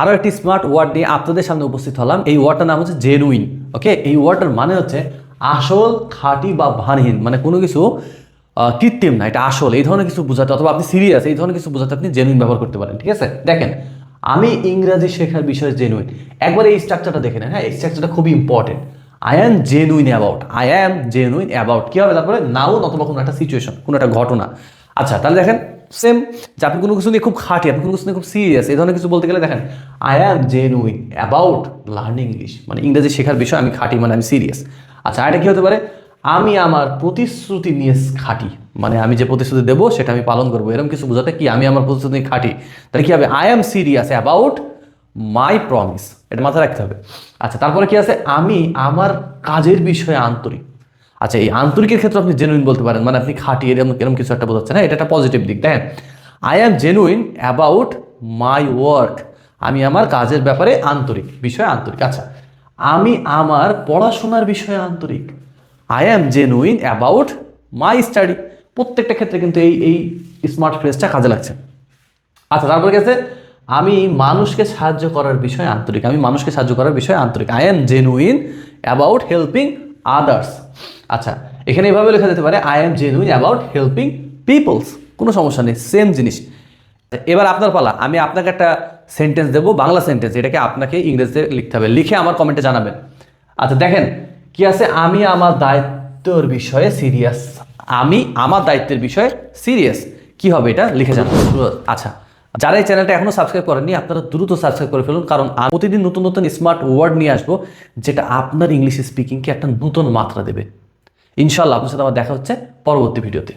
আরও একটি smart word নিয়ে আপনাদের সামনে উপস্থিত হলাম। এই ওয়ার্ডটার নাম হচ্ছে জেনুইন ওকে এই ওয়ার্ডটার মানে হচ্ছে আসল, খাঁটি বা ভানহীন মানে কোনো কিছু কৃত্রিম না, এটা আসল। এই ধরনের কিছু বোঝাতে, অথবা আপনি সিরিয়াস এই ধরনের কিছু বোঝাতে আপনি জেনুইন ব্যবহার করতে পারেন, ঠিক আছে? দেখেন, আমি ইংরাজি শেখার বিষয়ে জেনুইন একবার এই স্ট্রাকচারটা দেখে নেন হ্যাঁ? এই স্ট্রাকচারটা খুবই important I am genuine about I am genuine about কী হবে তারপরে? নাউন অথবা কোনো একটা সিচুয়েশন কোনো একটা ঘটনা। আচ্ছা তাহলে দেখেন সেম যে আপনি কোনো কিছু নিয়ে খুব খাঁটি, আপনি কোনো কিছু নিয়ে খুব সিরিয়াস এই ধরনের কিছু বলতে গেলে দেখেন I am genuine about learning English মানে ইংরেজি শেখার বিষয় আমি খাঁটি মানে আমি সিরিয়াস আচ্ছা আর এটা কি হতে পারে? আমি আমার প্রতিশ্রুতি নিয়ে খাঁটি মানে আমি যে প্রতিশ্রুতি দেবো সেটা আমি পালন করব, এরকম কিছু বোঝাতে কি আমি আমার প্রতিশ্রুতি নিয়ে খাঁটি? তাহলে কি হবে? I am serious about my promise এটা মাথায় রাখতে হবে। আচ্ছা তারপরে কি আছে? আমি আমার কাজের বিষয়ে আন্তরিক। আচ্ছা এই আন্তরিকের ক্ষেত্রে আপনি জেনুইন বলতে পারেন মানে আপনি খাঁটি এরকম এরকম কিছু একটা বোঝাচ্ছেন হ্যাঁ এটা একটা পজিটিভ দিক, দেখেন I am genuine about my work আমি আমার কাজের ব্যাপারে আন্তরিক, বিষয়ে আন্তরিক আচ্ছা আমি আমার পড়াশোনার বিষয়ে আন্তরিক I am genuine about my study প্রত্যেকটা ক্ষেত্রে কিন্তু এই এই স্মার্ট ফ্রেজটা কাজে লাগছে। আচ্ছা তারপরে গেছে আমি মানুষকে সাহায্য করার বিষয়ে আন্তরিক, আমি মানুষকে সাহায্য করার বিষয়ে আন্তরিক I am genuine about helping others আচ্ছা এখানে এভাবে লেখা যেতে পারে I am genuine about helping peoples কোনো সমস্যা নেই সেম জিনিস। এবার আপনার পালা, আমি আপনাকে একটা সেন্টেন্স দেবো, বাংলা সেন্টেন্স এটাকে আপনাকে ইংরেজিতে লিখতে হবে, লিখে আমার কমেন্টে জানাবেন। আচ্ছা দেখেন, কি আছে? আমি আমার দায়িত্বর বিষয়ে সিরিয়াস আমি আমার দায়িত্বের বিষয়ে সিরিয়াস কি হবে এটা? লিখে জানান। আচ্ছা যারা এই চ্যানেলটা এখনও সাবস্ক্রাইব করেননি, আপনারা দ্রুত সাবস্ক্রাইব করে ফেলুন, কারণ আমি প্রতিদিন নতুন নতুন স্মার্ট ওয়ার্ড নিয়ে আসব, যেটা আপনার ইংলিশ স্পিকিংকে একটা নতুন মাত্রা দেবে। ইনশাল্লাহ আপনার সাথে আমার দেখা হচ্ছে পরবর্তী ভিডিওতে